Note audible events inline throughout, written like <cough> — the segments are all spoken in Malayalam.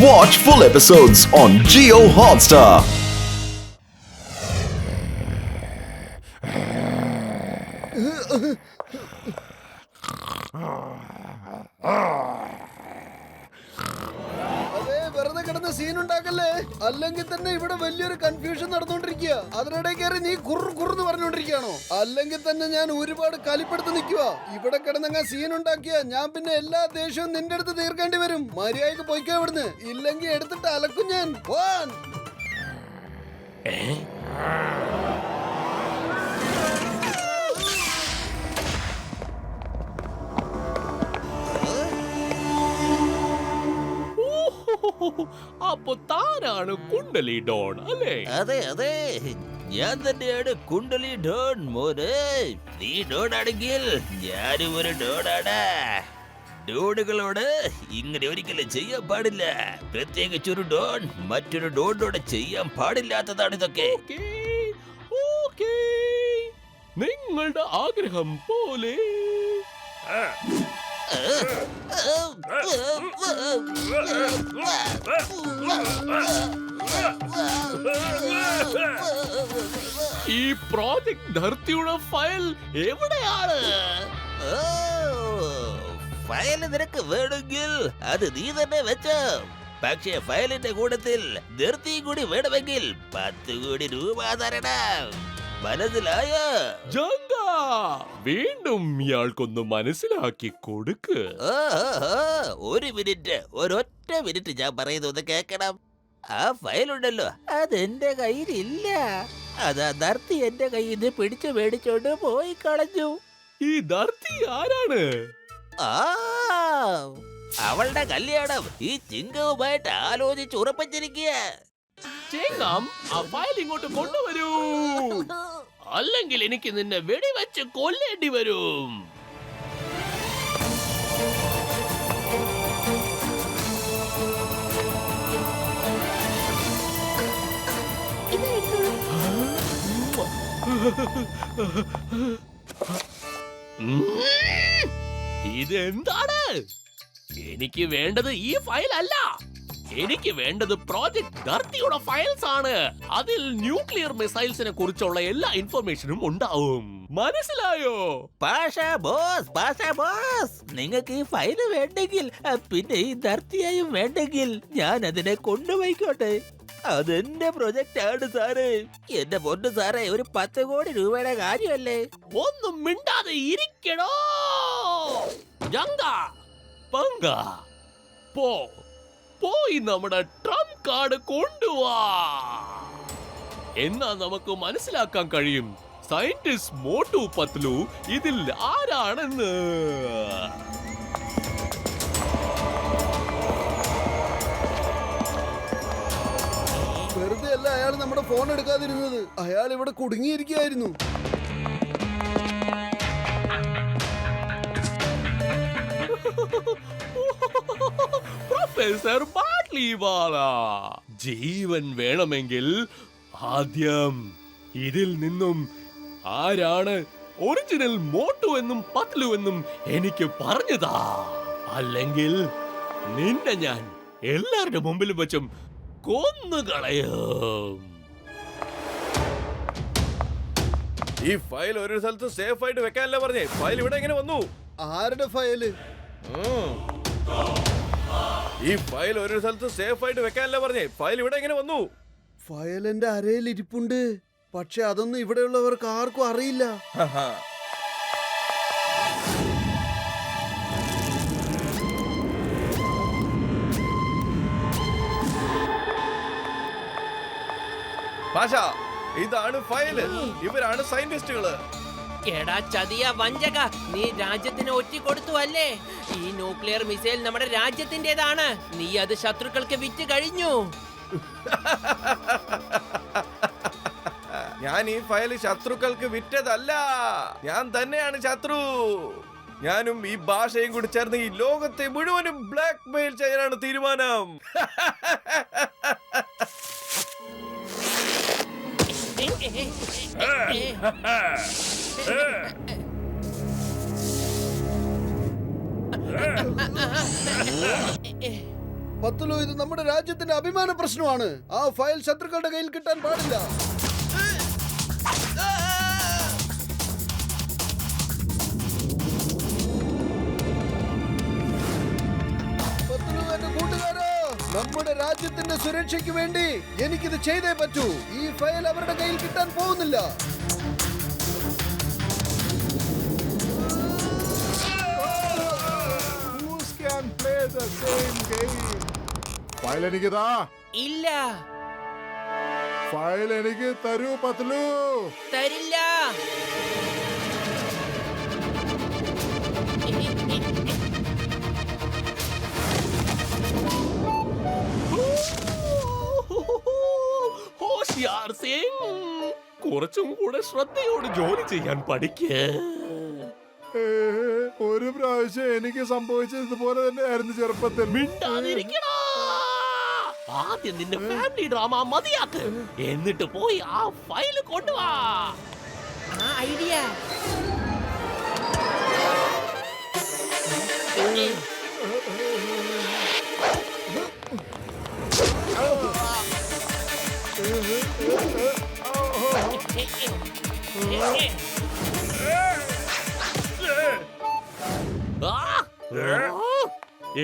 Watch full episodes on Geo Hotstar. Ah! <laughs> കിടന്ന് സീൻ ഉണ്ടാക്കല്ലേ അല്ലെങ്കിൽ തന്നെ ഇവിടെ വലിയൊരു കൺഫ്യൂഷൻ നടന്നുകൊണ്ടിരിക്കുക. അതിനിടെ കയറി നീ കുറു കുറന്ന് പറഞ്ഞുകൊണ്ടിരിക്കുകയാണോ? അല്ലെങ്കിൽ തന്നെ ഞാൻ ഒരുപാട് കലിപ്പെടുത്ത് നിൽക്കുക. ഇവിടെ കിടന്നങ്ങ സീൻ ഉണ്ടാക്കിയ ഞാൻ പിന്നെ എല്ലാ ദേഷ്യവും നിന്റെ അടുത്ത് തീർക്കേണ്ടി വരും. മര്യാദയ്ക്ക് പോയിക്കോ ഇവിടുന്ന്. ഇല്ലെങ്കിൽ എടുത്തിട്ട് അലക്കും ഞാൻ. പോവാൻ അപ്പൊ താനാണ് കുണ്ടലി ഡോൺ അല്ലേ? അതെ അതെ. ഞാൻ തന്നെയാണ് കുണ്ടലി ഡോൺ മോനെ. നീ ഡോൺ ആണെങ്കിൽ ഞാനും ഒരു ഡോണാണ് ഡോണുകളോട് ഇങ്ങനെ ഒരിക്കലും ചെയ്യാൻ പാടില്ല. പ്രത്യേകിച്ച് ഒരു ഡോൺ മറ്റൊരു ഡോണിനോട് ചെയ്യാൻ പാടില്ലാത്തതാണ് ഇതൊക്കെ. നിങ്ങളുടെ ആഗ്രഹം പോലെ. ഈ പ്രോജക്ട് ധർത്തിയുടെ ഫയൽ എവിടെയാണ്? ഓ, ഫയൽ നിനക്ക് വേണമെങ്കിൽ അത് നീ തന്നെ വെച്ചോ. പക്ഷേ ഫയലിന്റെ കൂട്ടത്തിൽ നിർത്തിയും കൂടി വേണമെങ്കിൽ പത്ത് കോടി രൂപ തരണം. മനസ്സിലായോ? ജങ്ക വീണ്ടും ഇയാൾക്കൊന്ന് മനസ്സിലാക്കി കൊടുക്ക്. ഓ, ഓ, ഓ, ഒരു മിനിറ്റ് ഒരൊറ്റ മിനിറ്റ് ഞാൻ പറയുന്നത് കേക്കണം ആ ഫയൽ ഉണ്ടല്ലോ അതെന്റെ കയ്യിലില്ല. അതാ ധർത്തി എന്റെ കയ്യിൽ നിന്ന് പിടിച്ചു മേടിച്ചോണ്ട് പോയി കളഞ്ഞു. ഈ ധർത്തി ആരാണ്? ആ അവളുടെ കല്യാണം ഈ ചിങ്കവുമായിട്ട് ആലോചിച്ച് ഉറപ്പിച്ചിരിക്കുക ചേങ്ങാം ആ ഫയൽ ഇങ്ങോട്ട് കൊണ്ടുവരൂ. അല്ലെങ്കിൽ എനിക്ക് നിന്നെ വെടിവെച്ച് കൊല്ലേണ്ടി വരും. ഉം. ഇതെന്താണ് എനിക്ക് വേണ്ടത് ഈ ഫയൽ അല്ല എനിക്ക് വേണ്ടത് പ്രോജക്റ്റ് ധർത്തിയുടെ ഫയൽസ് ആണ്. അതിൽ ന്യൂക്ലിയർ മിസൈൽസിനെ കുറിച്ചുള്ള എല്ലാ ഇൻഫർമേഷനും ഉണ്ടാവും. മനസ്സിലായോ? Pasha boss Pasha boss. നിങ്ങൾക്ക് ഈ ഫയൽ വേണ്ടെങ്കിൽ പിന്നെ ഈ ധർത്തിയായും വേണ്ടെങ്കിൽ ഞാൻ അതിനെ കൊണ്ടുപോയിക്കോട്ടെ. അതെന്റെ പ്രൊജക്റ്റ് ആണ് സാറേ. എന്റെ പൊന്നു സാറേ ഒരു പത്ത് കോടി രൂപയുടെ കാര്യമല്ലേ? ഒന്നും മിണ്ടാതെ ഇരിക്കണോ? ജങ്ക പങ്ക പോ. പോയി നമ്മുടെ ട്രംപ് കാർഡ് കൊണ്ടുവാ. എന്നാ നമുക്ക് മനസ്സിലാക്കാൻ കഴിയും. സയന്റിസ്റ്റ് മോട്ടു പത്ലു ഇതിൽ ആരാണെന്ന്? വെറുതെ അല്ല അയാൾ നമ്മുടെ ഫോൺ എടുക്കാതിരുന്നത്. അയാൾ ഇവിടെ കുടുങ്ങിയിരിക്കുകയായിരുന്നു. <laughs> പ്രൊഫസർ ബാട്ലിവാല ജീവൻ വേണമെങ്കിൽ ആദ്യം ഇതിൽ നിന്നും ആരാണ് ഒറിജിനൽ മോട്ടു എന്നും പത്ലു എന്നും എനിക്ക് പറഞ്ഞതാ. അല്ലെങ്കിൽ നിന്നെ ഞാൻ എല്ലാവരുടെ മുമ്പിൽ വെച്ചും കൊന്നുകളയും. ഈ ഫയൽ ഒരു സ്ഥലത്ത് സേഫ് ആയിട്ട് വെക്കാനല്ല പറഞ്ഞേ. ഫയൽ ഇവിടെ എങ്ങനെ വന്നു? ആരുടെ ഫയൽ? ഉം. ഈ ഫയൽ ഒരു സ്ഥലത്ത് സേഫ് ആയിട്ട് വെക്കാനല്ലേ പറഞ്ഞേ? ഫയൽ ഇവിടെ എങ്ങനെ വന്നു? ഫയൽ എന്റെ അരയിൽ ഇരിപ്പുണ്ട്. പക്ഷെ അതൊന്നും ഇവിടെയുള്ളവർക്ക് ആർക്കും അറിയില്ല. പാഷ ഇതാണ് ഫയൽ ഇവരാണ് സയന്റിസ്റ്റുകൾ. എടാ ചതിയ വഞ്ചക നീ രാജ്യത്തിന് ഒറ്റിക്കൊടുത്തു അല്ലേ ഈ ന്യൂക്ലിയർ മിസൈൽ നമ്മുടെ രാജ്യത്തിന്റേതാണ് നീ അത് ശത്രുക്കൾക്ക് വിറ്റ് കഴിഞ്ഞു. ഞാൻ ഈ ഫയൽ ശത്രുക്കൾക്ക് വിറ്റതല്ല. ഞാൻ തന്നെയാണ് ശത്രു. ഞാനും ഈ ഭാഷയും കൂടി ചേർന്ന് ഈ ലോകത്തെ മുഴുവനും ബ്ലാക്ക് മെയിൽ ചെയ്യാനാണ് തീരുമാനം. പത്തുലു ഇത് നമ്മുടെ രാജ്യത്തിന്റെ അഭിമാന പ്രശ്നമാണ്. ആ ഫയൽ ശത്രുക്കളുടെ കയ്യിൽ കിട്ടാൻ പാടില്ല. നമ്മുടെ രാജ്യത്തിന്റെ സുരക്ഷയ്ക്ക് വേണ്ടി എനിക്കിത് ചെയ്തേ പറ്റൂ. ഈ ഫയൽ അവരുടെ കയ്യിൽ കിട്ടാൻ പോകുന്നില്ല. ഫയൽ എനിക്ക് താ. ഇല്ല. ഫയൽ എനിക്ക് തരൂ പത്ലു. തരില്ല. <laughs> ഹോഷിയാർ സിംഗ്. കുറച്ചും കൂടെ ശ്രദ്ധയോട് ജോലി ചെയ്യാൻ പഠിക്കേ. ഒരു പ്രാവശ്യം എനിക്ക് സംഭവിച്ചത് ഇതുപോലെ തന്നെ ആയിരുന്നു ചെറുപ്പത്തിൽ. ആദ്യം നിന്റെ ഫാമിലി ഡ്രാമ മതിയാക്ക്. എന്നിട്ട് പോയി ആ ഫയൽ കൊണ്ടുവാ. ആ ഐഡിയ.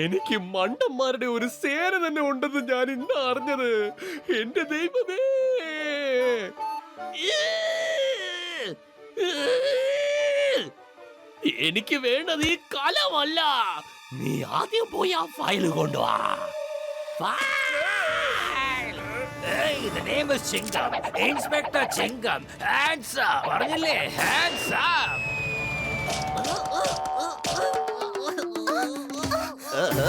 എനിക്ക് മണ്ടന്മാരുടെ ഒരു സേന തന്നെ ഉണ്ടെന്ന് ഞാൻ ഇന്ന് അറിഞ്ഞത്. എന്റെ ദൈവമേ! എനിക്ക് വേണ്ടത് ഈ കലമല്ല. നീ ആദ്യം പോയി ആ ഫയൽ കൊണ്ടുവാ the name is Chingam. Inspector Chingam. Hands up. പറഞ്ഞില്ലേ hands up. Ooh.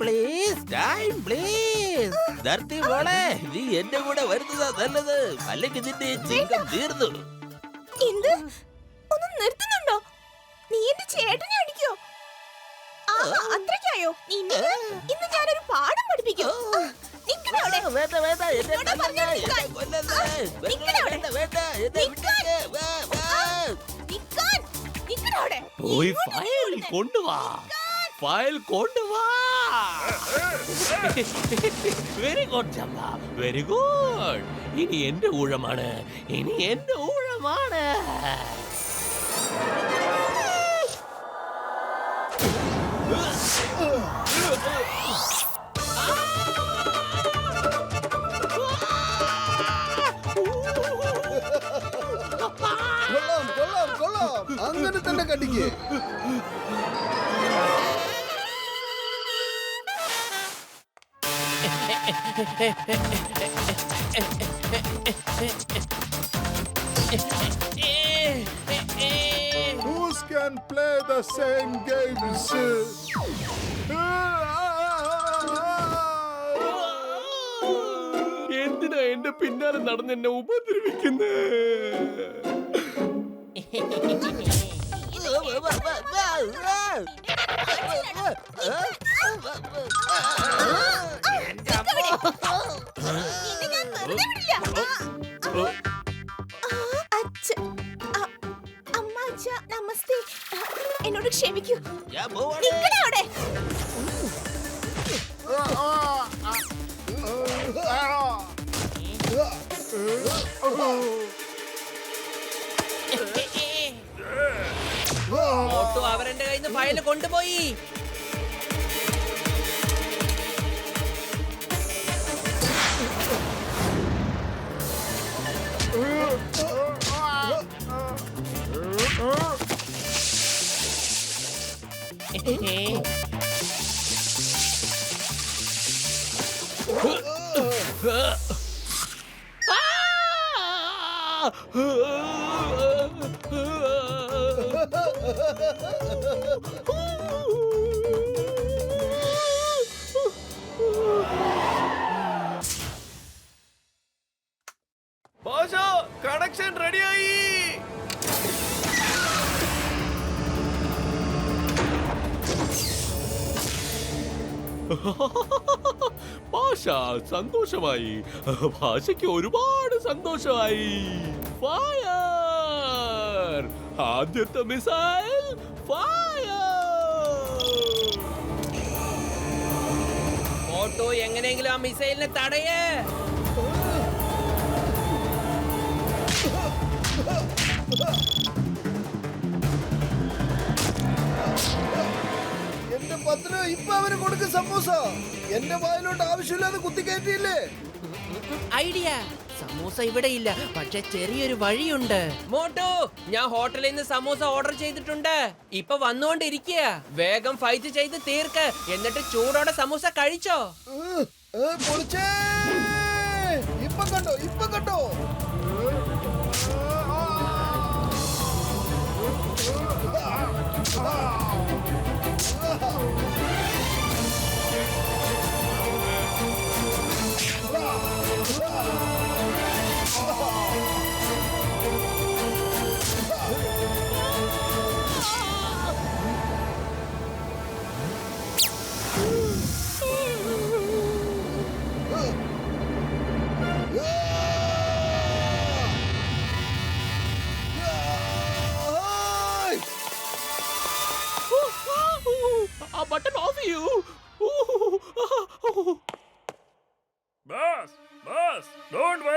Please time please. Dharti മോളെ നീ എന്റെ കൂടെ വരുന്നതാ നല്ലത്. അല്ലെങ്കിൽ നിന്റെ ചിങ്കം തീർന്നു. എന്ത്? ഒന്ന് നിർത്തുന്നുണ്ടോ? നീ എന്റെ ചേട്ടനെ അടിക്കോ? അത്രയ്ക്കായോ? നിന്നെ ഇന്ന് ഞാനൊരു പാഠം പഠിപ്പിക്കും. ആ, നിക്കണേ അവിടെ. നിക്കണേ അവിടെ. പോയി ഇങ്ങോട്ട് ഫയൽ ഇങ്ങോട്ട്. കൊണ്ടുവാ ഫയൽ കൊണ്ടുവാ very good Champa very good ഇനി എന്റെ ഊഴമാണ് ഇനി എന്റെ കൊള്ളാം അങ്ങനെ തന്നെ കടിക്ക്. Who's can play the same games? എന്തിനാ എന്റെ പിന്നാലെ നടന്ന് എന്നെ ഉപദ്രവിക്കുന്നേ? Ờ, ờ, ờ, ờ, ờ, ờ, ờ, ờ, ờ, കൊണ്ടുപോയി. ഭാഷ കണക്ഷൻ റെഡിയായി ഭാഷ സന്തോഷമായി. <laughs> ഭാഷയ്ക്ക് ഒരുപാട് സന്തോഷമായി. ഫയർ ആദ്യത്തെ മിസൈൽ ഫയർ. ഓട്ടോ എങ്ങനെയെങ്കിലും ആ മിസൈലിനെ തടയേ. എന്റെ പത്ത് രൂപ ഇപ്പൊ അവന് കൊടുക്കും സമൂസ. എന്റെ വായിലോട്ട് ആവശ്യമില്ലാതെ കുത്തിക്കയറ്റിയില്ലേ ഐഡിയ. സമൂസ ഇവിടെ ഇല്ല പക്ഷെ ചെറിയൊരു വഴിയുണ്ട്. മോട്ടു ഞാൻ ഹോട്ടലിൽ നിന്ന് സമൂസ ഓർഡർ ചെയ്തിട്ടുണ്ട്. ഇപ്പൊ വന്നുകൊണ്ടിരിക്കുക. വേഗം ഫൈറ്റ് ചെയ്ത് തീർക്ക്. എന്നിട്ട് ചൂടോടെ സമൂസ കഴിച്ചോ. ഇപ്പൊ കണ്ടോ ഇപ്പൊ കണ്ടോ.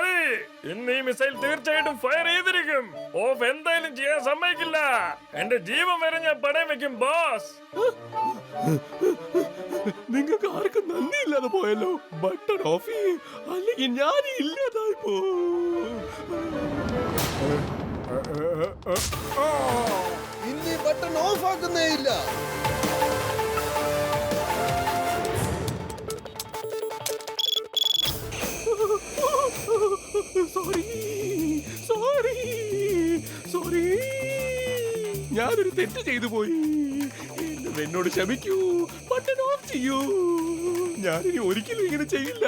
ഡോണ്ട് ഇന്ന് ഈ മിസൈൽ തീർച്ചയായിട്ടും ഫയർ ചെയ്തിരിക്കും. ഓഫ് എന്തായാലും ചെയ്യാൻ സമ്മതിക്കില്ല. എന്റെ ജീവൻ വരെ ഞാൻ പടയം വെക്കും ബോസ് നിങ്ങൾക്ക് ആർക്കും നന്ദിയില്ലാതെ പോയല്ലോ. ബട്ടൺ ഓഫ് ചെയ്യ് അല്ലെങ്കിൽ ഞാൻ ഇല്ലാതായി പോ. ഇനി ബട്ടൺ ഓഫ് ആക്കുന്നേ ഇല്ല. സോറി സോറി സോറി ഞാനൊരു തെറ്റ് ചെയ്തു പോയി. എന്നോട് ക്ഷമിക്കൂ. ബട്ടൺ ഓഫ് ചെയ്യൂ. ഞാനിനി ഒരിക്കലും ഇങ്ങനെ ചെയ്യില്ല.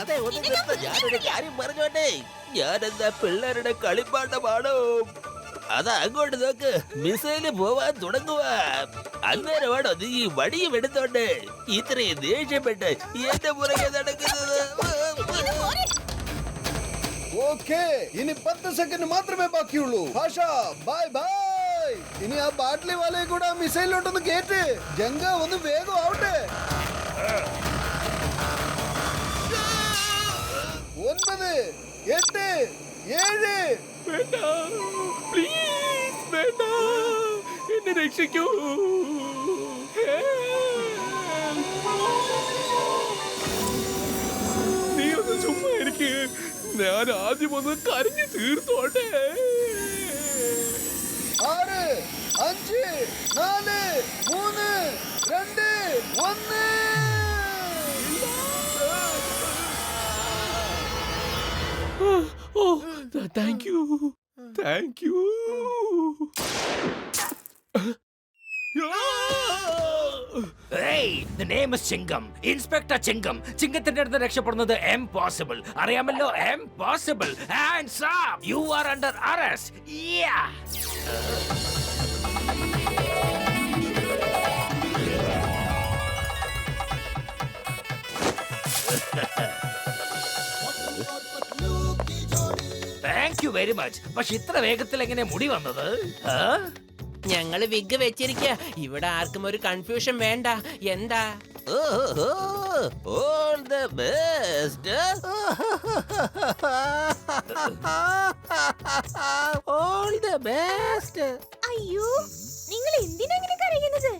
അതെ ഒന്ന് നിർത്ത്. ഞാനൊരു കാര്യം പറഞ്ഞോട്ടെ. ഞാനെന്താ പിള്ളേരുടെ കളിപ്പാട്ടമാണോ? അതാ അങ്ങോട്ട് നോക്ക്. മിസൈൽ പോവാൻ തുടങ്ങുക അന്നേരമാണോ നീ ഈ വടിയും എടുത്തോണ്ട് ഇത്രയും ദേഷ്യപ്പെട്ട് എന്റെ പുറകെ നടക്കുന്നത്? ഓക്കേ ഇനി പത്ത് സെക്കൻഡ് മാത്രമേ ബാക്കിയുള്ളൂ ഭാഷ ബൈ ബൈ ഇനി ആ ബാട്ടിലി വാലയെ കൂടെ ആ മിസൈലിലോട്ടൊന്ന് കേറ്റ് ജങ്ക ഒന്ന് വേഗം ആവട്ടെ ഒൻപത് എട്ട് ഏഴ് വേണ്ട പ്ലീസ് വേണ്ട എന്നെ രക്ഷിക്കൂ നീ ഞാൻ ആദ്യം ഒന്ന് കരഞ്ഞു തീർത്തോട്ടെ. ആറ് അഞ്ച് നാല് മൂന്ന് രണ്ട് ഒന്ന്. Thank you thank you Chingam inspector Chingam ചിങ്കത്തിന്റെ അടുത്ത് രക്ഷപ്പെടുന്നത് എംപോസിബിൾ അറിയാമല്ലോ impossible hands up you are under arrest thank you very much പക്ഷെ ഇത്ര വേഗത്തിൽ എങ്ങനെ മുടി വന്നത്? ആ? ഞങ്ങൾ വിഗ് വെച്ചിരിക്ക. ഇവിടെ ആർക്കും ഒരു കൺഫ്യൂഷൻ വേണ്ട. എന്താ? ഓഹോ all the best. All the best. അയ്യോ നിങ്ങൾ എന്തിനാ കരയുന്നത്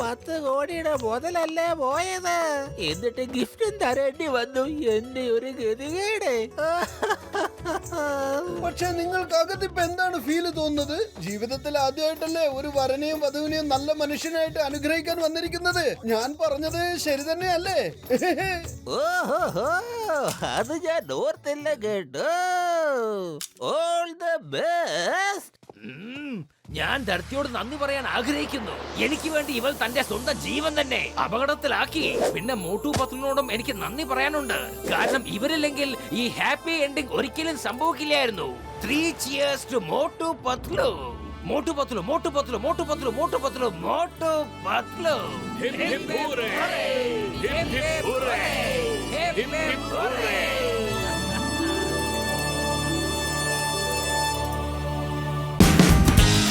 പത്ത് കോടിയുടെ മുതലല്ലേ പോയത്. എന്നിട്ട് ഗിഫ്റ്റും തരേണ്ടി വന്നു? എന്റെ ഒരു ഗതികേട്. പക്ഷെ നിങ്ങൾക്ക് അകത്തിപ്പോ എന്താണ് ഫീൽ തോന്നുന്നത്? ജീവിതത്തിൽ ആദ്യമായിട്ടല്ലേ ഒരു വരനെയും വധുവിനെയും നല്ല മനുഷ്യനായിട്ട് അനുഗ്രഹിക്കാൻ വന്നിരിക്കുന്നത്? ഞാൻ പറഞ്ഞത് ശരി തന്നെയല്ലേ? ഓഹോ അത് ഞാൻ ഓർത്തില്ല കേട്ടോ. ഓൾ ദ ബെസ്റ്റ് ഞാൻ ധർത്തിയോട് നന്ദി പറയാൻ ആഗ്രഹിക്കുന്നു. എനിക്ക് വേണ്ടി ഇവൾ തന്റെ സ്വന്തം ജീവൻ തന്നെ അപകടത്തിലാക്കി. പിന്നെ മോട്ടു പത്ലിനോടും എനിക്ക് നന്ദി പറയാനുണ്ട്. കാരണം ഇവരില്ലെങ്കിൽ ഈ ഹാപ്പി എൻഡിങ് ഒരിക്കലും സംഭവിക്കില്ലായിരുന്നു. Three cheers to Motu Patlu. Motu Patlu Motu Patlu Motu Patlu Motu Patlu Motu Patlu. Hip hip hooray. Hip hip hooray. Hip hip hooray.